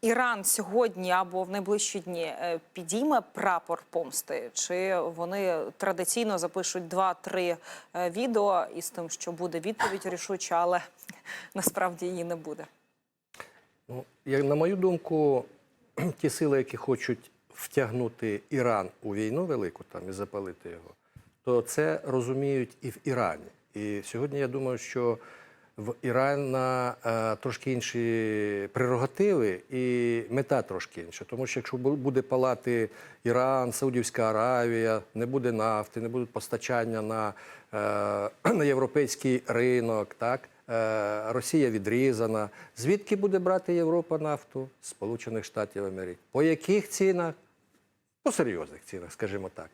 Іран сьогодні або в найближчі дні е, підійме прапор помсти? Чи вони традиційно запишуть два-три е, відео із тим, що буде відповідь рішуча, але насправді її не буде? Ну, як на мою думку, ті сили, які хочуть втягнути Іран у війну велику там і запалити його, то це розуміють і в Ірані. І сьогодні я думаю, що в Ірана е, трошки інші прерогативи і мета трошки інша. Тому що якщо буде палати Іран, Саудівська Аравія, не буде нафти, не будуть постачання на, е, на європейський ринок, так? Е, Росія відрізана. Звідки буде брати Європа нафту? Сполучених Штатів Америки. По яких цінах? По серйозних цінах, скажімо так.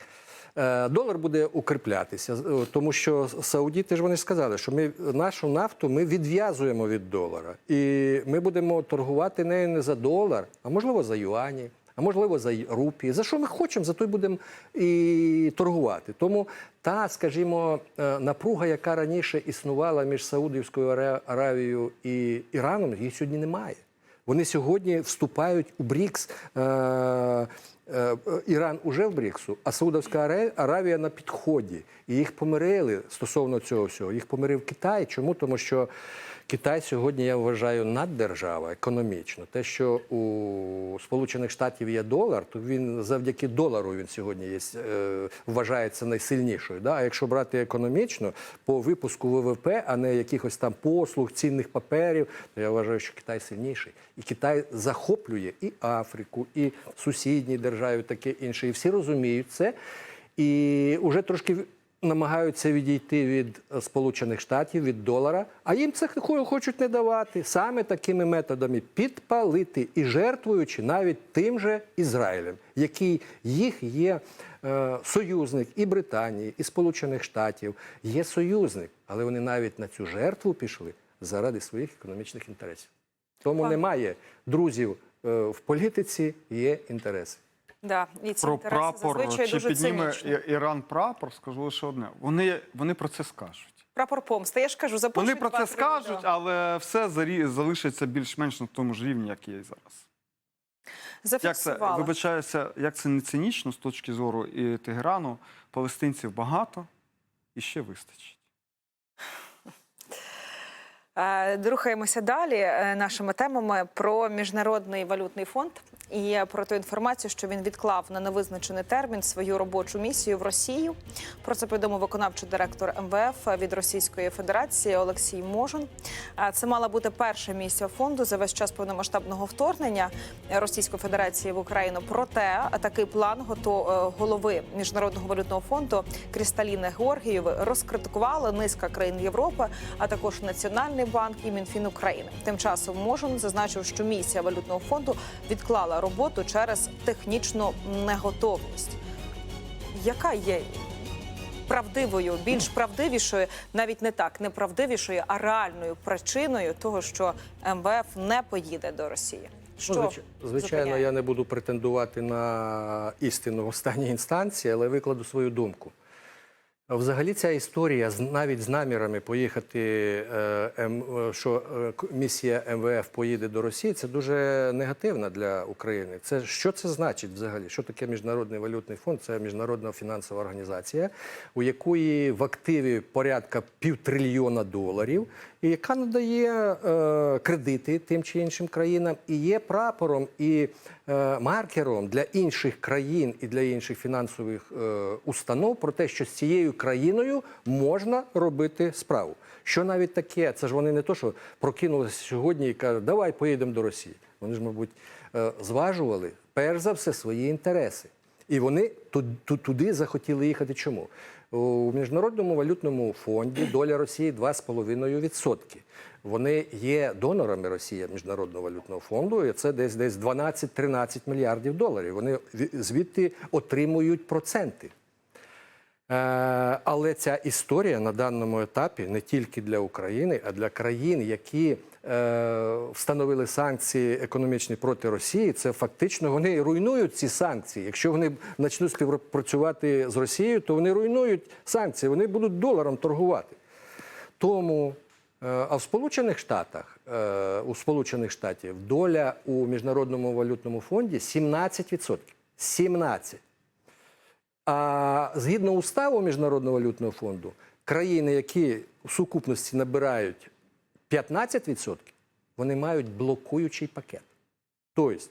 Е, Долар буде укріплятися, е, тому що саудіти ж вони сказали, що ми нашу нафту ми відв'язуємо від долара. І ми будемо торгувати нею не за долар, а можливо за юані, а можливо за рупії. За що ми хочемо, за то й будемо і торгувати. Тому та, скажімо, е, напруга, яка раніше існувала між Саудівською Ара- Аравією і Іраном, її сьогодні немає. Вони сьогодні вступають у БРІКС. Е, е, Іран уже в БРІКСу, а Саудовська Аравія на підході. І їх помирили стосовно цього всього. Їх помирив Китай. Чому? Тому що Китай сьогодні, я вважаю, наддержава економічно. Те, що у Сполучених Штатів є долар, то він завдяки долару він сьогодні є, е, вважається найсильнішою. Да? А якщо брати економічно, по випуску ВВП, а не якихось там послуг, цінних паперів, то я вважаю, що Китай сильніший. І Китай захоплює і Африку, і сусідні держави, таке інше. І всі розуміють це. І вже трошки намагаються відійти від е, Сполучених Штатів, від долара, а їм це хочуть не давати саме такими методами підпалити і жертвуючи навіть тим же Ізраїлем, який їх є е, союзник і Британії, і Сполучених Штатів, є союзник, але вони навіть на цю жертву пішли заради своїх економічних інтересів. Тому немає друзів е, в політиці, є інтереси. Да, і ці Про прапор зазвичай чи дуже підніме цинічні. Іран прапор, скажу лише одне. Вони, вони про це скажуть. Прапор помсти. Я ж кажу, запишуть Вони про це скажуть, але все залишиться більш-менш на тому ж рівні, як є і зараз. Як це вибачаюся, як це не цинічно з точки зору і Тегерану, палестинців багато і ще вистачить. Е, Рухаємося далі е, нашими темами про міжнародний валютний фонд і про ту інформацію, що він відклав на невизначений термін свою робочу місію в Росію. Про це повідомив виконавчий директор МВФ від Російської Федерації Олексій Можин. Е, Це мала бути перша місія фонду за весь час повномасштабного вторгнення Російської Федерації в Україну. Проте такий план голови міжнародного валютного фонду Крісталіни Георгієви розкритикували низка країн Європи, а також Національний банк і Мінфін України. Тим часом Можин зазначив, що місія валютного фонду відклала роботу через технічну неготовність. Яка є правдивою, більш правдивішою, навіть не так, не правдивішою, а реальною причиною того, що МВФ не поїде до Росії? Що Ну, звич- звичайно, зупиняє? я не буду претендувати на істину в останній інстанції, але викладу свою думку. Взагалі, ця історія навіть з намірами поїхати, е, е, що е, місія МВФ поїде до Росії, це дуже негативно для України. Це що це значить взагалі? Що таке міжнародний валютний фонд? Це міжнародна фінансова організація, у якої в активі порядка півтрильйона доларів, і яка надає кредити тим чи іншим країнам, і є прапором і маркером для інших країн і для інших фінансових установ про те, що з цією країною можна робити справу. Що навіть таке, це ж вони не то, що прокинулися сьогодні і кажуть, давай поїдемо до Росії. Вони ж, мабуть, е, зважували перш за все свої інтереси. І вони ту- ту- туди захотіли їхати. Чому? У міжнародному валютному фонді доля Росії 2,5%. Вони є донорами Росії міжнародного валютного фонду. І це десь десь 12-13 мільярдів доларів. Вони звідти отримують проценти. Е, Але ця історія на даному етапі не тільки для України, а для країн, які е, встановили санкції економічні проти Росії. Це фактично вони руйнують ці санкції. Якщо вони почнуть співпрацювати з Росією, то вони руйнують санкції. Вони будуть доларом торгувати. Тому Е, А в Сполучених Штатах, у Сполучених Штатів доля у Міжнародному валютному фонді 17%. 17%. А згідно уставу Міжнародного валютного фонду, країни, які в сукупності набирають 15%, вони мають блокуючий пакет. Тобто,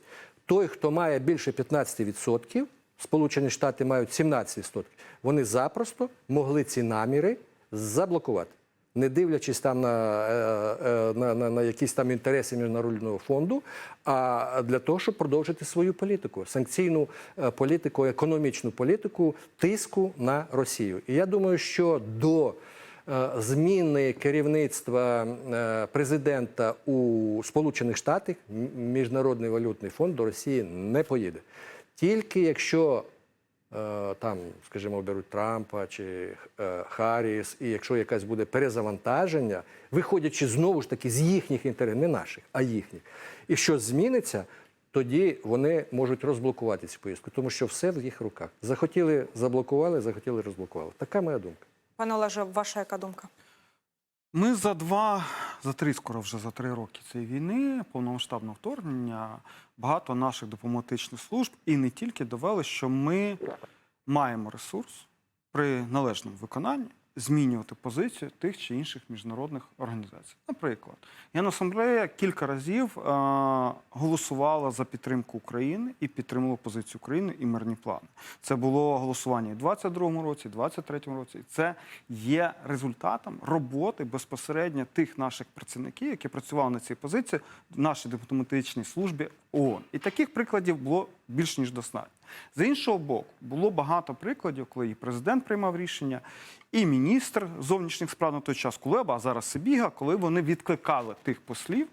той, хто має більше 15%, Сполучені Штати мають 17%, вони запросто могли ці наміри заблокувати, не дивлячись там на, е, е, на, на, на якісь там інтереси міжнародного фонду, а для того, щоб продовжити свою політику, санкційну е, політику, економічну політику тиску на Росію. І я думаю, що до зміни керівництва президента у Сполучених Штатах Міжнародний валютний фонд до Росії не поїде. Тільки якщо там, скажімо, беруть Трампа чи е, Харріс, і якщо якась буде перезавантаження, виходячи знову ж таки з їхніх інтересів, не наших, а їхніх, і що зміниться, тоді вони можуть розблокувати цю поїздку, тому що все в їх руках. Захотіли заблокували, захотіли розблокували. Така моя думка. Пане Олеже, ваша яка думка? Ми за два, за три, скоро вже за три роки цієї війни, повномасштабного вторгнення, багато наших дипломатичних служб і не тільки довели, що ми маємо ресурс при належному виконанні змінювати позицію тих чи інших міжнародних організацій. Наприклад, Генасамблея кілька разів е, голосувала за підтримку України і підтримувала позицію України і мирні плани. Це було голосування і в 22-му році, і в 23-му році. І це є результатом роботи безпосередньо тих наших працівників, які працювали на цій позиції в нашій дипломатичній службі ООН. І таких прикладів було більш ніж достатньо. З іншого боку, було багато прикладів, коли і президент приймав рішення, і міністр зовнішніх справ на той час Кулеба, а зараз Сибіга, коли вони відкликали тих послів,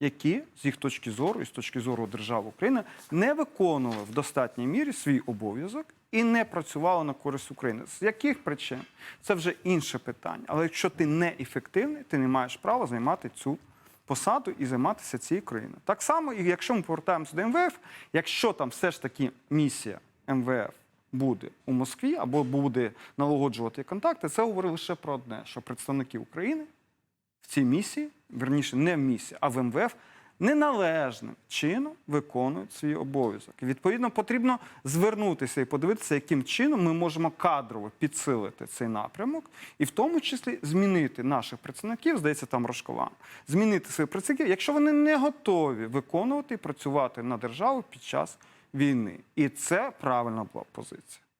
які з їх точки зору і з точки зору держави України не виконували в достатній мірі свій обов'язок і не працювали на користь України. З яких причин це вже інше питання. Але якщо ти не ефективний, ти не маєш права займати цю посаду і займатися цією країною. Так само, і якщо ми повертаємося до МВФ, якщо там все ж таки місія МВФ буде у Москві або буде налагоджувати контакти, це говорить лише про одне: що представники України в цій місії, верніше, не в місії, а в МВФ, неналежним чином виконують свій обов'язок. І, Відповідно, потрібно звернутися і подивитися, яким чином ми можемо кадрово підсилити цей напрямок, і в тому числі змінити наших працівників, здається, там Рожкова, змінити своїх працівників, якщо вони не готові виконувати і працювати на державу під час війни. І це правильна була позиція.